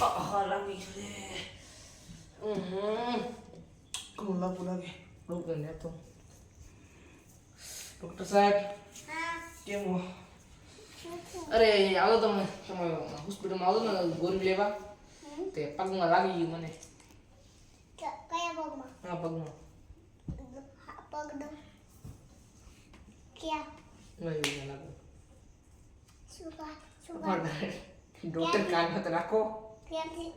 લાગી લાગુ લાગે ડોક્ટર ને તો ડોક્ટર સાહેબ કેમ હો અરે આવો તમે તમે હોસ્પિટલમાં આવો ને ગોળી લેવા તે પગમાં લાગી ગયું મને. કયા પગમાં હા પગમાં ક્યાં નહીં ડોક્ટર કાન હાથ રાખો. ક્યાંથી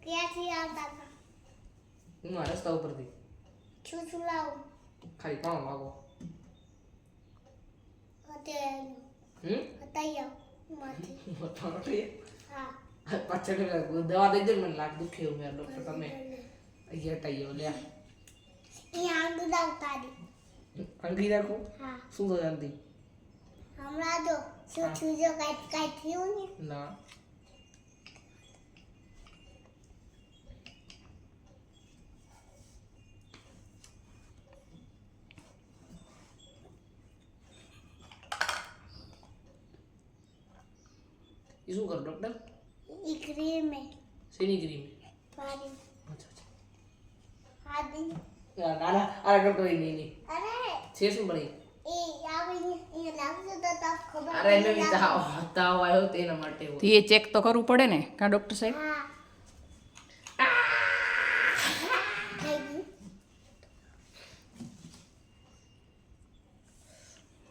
ક્યાંથી આવતા હતા? હું રસ્તા ઉપરથી. છું છું લાવું? ખાલી પાણો હમ? હા. પાછળ દવા દઈ દે મને લાગ દુખે મેં ડોક્ટર તમે. અહીંયા હટાઈ ગયો લ્યા. અહીંયા આંગળ દાવ તારી. અંગી રાખો? હા. શું તો જાણતી હમણાં જો શું થયું કાંઈ કાંઈ થયું ને ના. શું કરો ડોક્ટર ઈ ક્રીમ હે શેની ક્રીમ મારી. અચ્છા અચ્છા. હાથી ના ના આ ડોક્ટર નહીં નહીં અરે. છે શું પડી એ? આવીને એ લાગશે તો ખબર અરે એને બી તાવ તાવ આવ્યો તેના માટે તો એ ચેક તો કરવું પડે ને કા ડૉક્ટર સાહેબ હા થઈ ગયું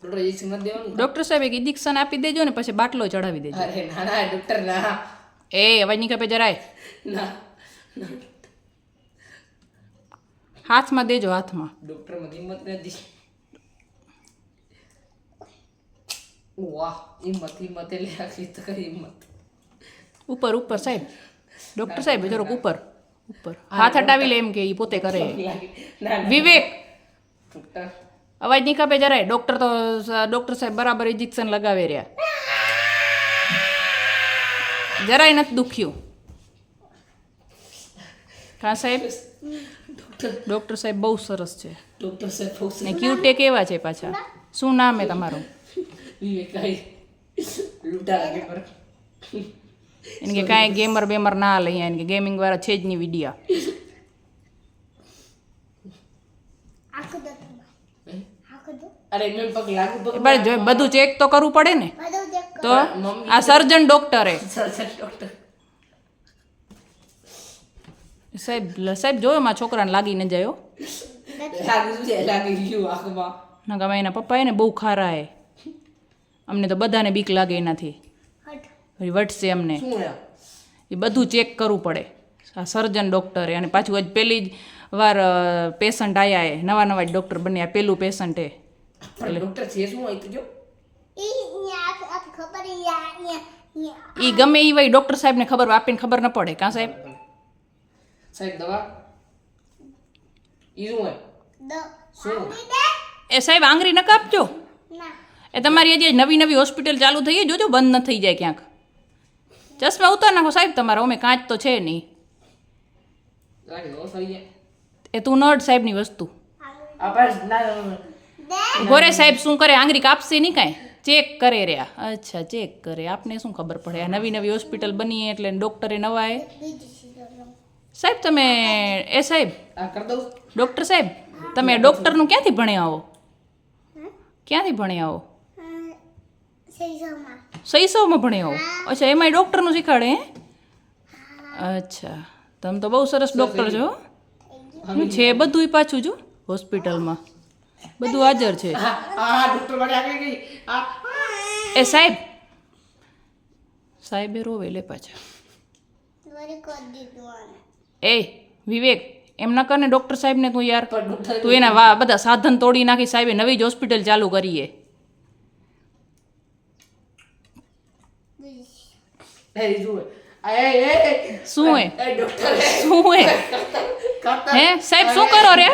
ડોક્ટર ઇન્જેક્શન નથી દેવાનું. ડૉક્ટર સાહેબ એક ઇન્જેક્શન આપી દેજો ને પછી બાટલો ચડાવી દેજો. અરે ના ના ડોક્ટર ના. એ અવાજ નહીં કપે જરાય. ના. હાથમાં દેજો હાથમાં. ડોક્ટરમાં હિંમત નથી વાહ હિંમત હિંમત એટલે આખી તો હિંમત. ઉપર ઉપર સાહેબ. ડોક્ટર સાહેબ જરાક ઉપર ઉપર. હાથ હટાવી લે એમ કે એ પોતે કરે. વિવેક. ડોક્ટર. અવાજ નહીં કાપે જરાય. ડૉક્ટર તો ડૉક્ટર સાહેબ બરાબર ઇન્જેક્શન લગાવે રહ્યા. જરાય નથી દુખ્યું. હા સાહેબ? ડૉક્ટર સાહેબ બહુ સરસ છે. ડોક્ટર સાહેબ બહુ ને ક્યુટે કેવા છે પાછા. શું નામ છે તમારું? એને કે કાંઈ ગેમર બેમર ના હાલે અહીંયા એને કે ગેમિંગ વાળા છે જ નહીં વિડિયા. અરે મેં પગ લાગુ પગ બસ જો બધું ચેક તો કરવું પડે ને? તો આ સર્જન ડોક્ટરે. Surgeon doctor. સાહેબ સાહેબ જોયો મારા છોકરાને લાગી ન જાય લાગી છે? લાગી ગયું આંખમાં. ના એના પપ્પા એને બહુ ખારા હે. અમને તો બધાને બીક લાગે એનાથી. હટ. વટશે અમને. એ બધું ચેક કરવું પડે. આ સર્જન ડોક્ટરે. અને પાછું આજ પેલી જ વાર પેશન્ટ આયા એ નવા નવા ડૉક્ટર બન્યા પેલું પેશન્ટ એ ડોક્ટર છે શું હોય તો ઈ ગમે એ વય ડૉક્ટર સાહેબને ખબર આપીને ખબર ન પડે કાં સાહેબ? સાહેબ દવા? ઈ શું હોય? શું? એ સાહેબ આંગળી ન. કાપજો એ તમારી હજી નવી નવી હોસ્પિટલ ચાલુ થઈ જોજો બંધ ન થઈ જાય ક્યાંક. ચશ્મા ઉતાર નાખો સાહેબ તમારા અમે કાંચ તો છે નહીં. એ તું નડ સાહેબની વસ્તુ. ગોરે સાહેબ શું કરે? આંગરી કાપશે નહીં કાંઈ? ચેક કરે રહ્યા અચ્છા ચેક કરે. આપને શું ખબર પડે? નવી નવી હોસ્પિટલ બની એટલે ડૉક્ટરે નવા એ સાહેબ તમે એ સાહેબ? ડોક્ટર ડૉક્ટર સાહેબ તમે ડૉક્ટરનું ક્યાંથી ભણ્યા આવો? ક્યાંથી ભણ્યા આવો? શૈશવમાં ભણ્યા આવો? અચ્છા એમાંય ડૉક્ટરનું શીખવાડે હે? અચ્છા. તમે તો બહુ સરસ ડૉક્ટર છો હો. છે બધુંય પાછું જો? હોસ્પિટલમાં. બધું હાજર છે. હા આ ડોક્ટર માટે આવી ગઈ. આ એ સાહેબ. સાહેબે રોવે લે પાછા. એ વિવેક એમ ના કરને ડૉક્ટર સાહેબને તું યાર. તું એના વા બધા સાધન તોડી નાખી સાહેબે નવી જ હોસ્પિટલ ચાલુ કરીએ. શું હોય એ? શું હે એ. હે કરતા હે સાહેબ શું કરો રે?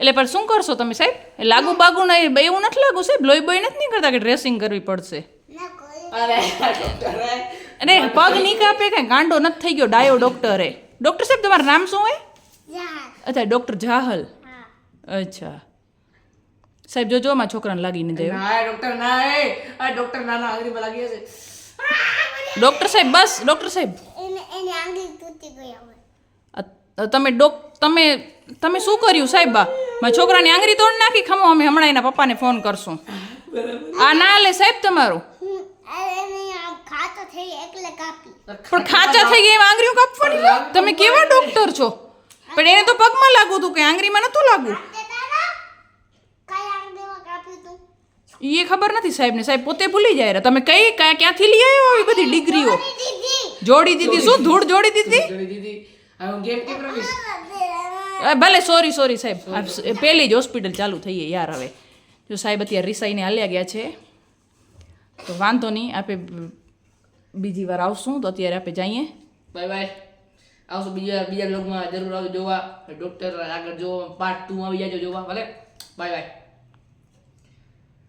એટલે પણ શું કરશો તમે સાહેબ? એ લાગુ બાગુ નહીં એવું નથી લાગુ સાહેબ? લોહી બોય નથી નહીં કરતા કે ડ્રેસિંગ કરવી પડશે? અને પગ નહીં કાપે કાંઈ? ગાંડો નથી થઈ ગયો ડાયો ડૉક્ટર. ડોક્ટર ડૉક્ટર સાહેબ તમારું નામ શું હોય? અચ્છા ડૉક્ટર જાહલ. અચ્છા. સાહેબ જોજો માં છોકરાને લાગી જાય ના એ ડોક્ટર ના એ. આ ડોક્ટર ના ના આંગળીમાં લાગી હશે. ડૉક્ટર સાહેબ બસ ડોક્ટર સાહેબ. એને એને તો તમે ડોક તમે તમે શું કર્યું સાહેબા મારા છોકરાની આંગળી તોડ નાખી? ખમો અમે હમણાં એના પપ્પાને ફોન કરશું. આ ના લે સાહેબ તમારું. પણ ખાચા થઈ ગયા એમ આંગળીઓ કાપવાની? તમે કેવા ડોક્ટર છો? પણ એને તો પગમાં લાગુ હતું કે આંગળીમાં નતું લાગુ એ ખબર નથી સાહેબને સાહેબ પોતે ભૂલી જાય તમે કઈ ક્યાં- ક્યાંથી લઈ આવ્યો આવી બધી ડિગ્રીઓ? જોડી દીધી. શું ધૂળ જોડી દીધી. હવે હું ગેમ કેમ રમીશ? ભલે સોરી સોરી સાહેબ. પહેલી જ હોસ્પિટલ ચાલુ થઈ ગઈ યાર હવે. જો સાહેબ અત્યારે રિસાઈને હાલ્યા ગયા છે. તો વાંધો નહીં આપણે બીજી વાર આવશું તો અત્યારે આપણે જઈએ. બાય બાય આવશું બીજા બીજા લોકમાં જરૂર આવજો જોવા. ડોક્ટર આગળ જોવા પાર્ટ ટુ આવી જાજો જોવા. ભલે. Bye bye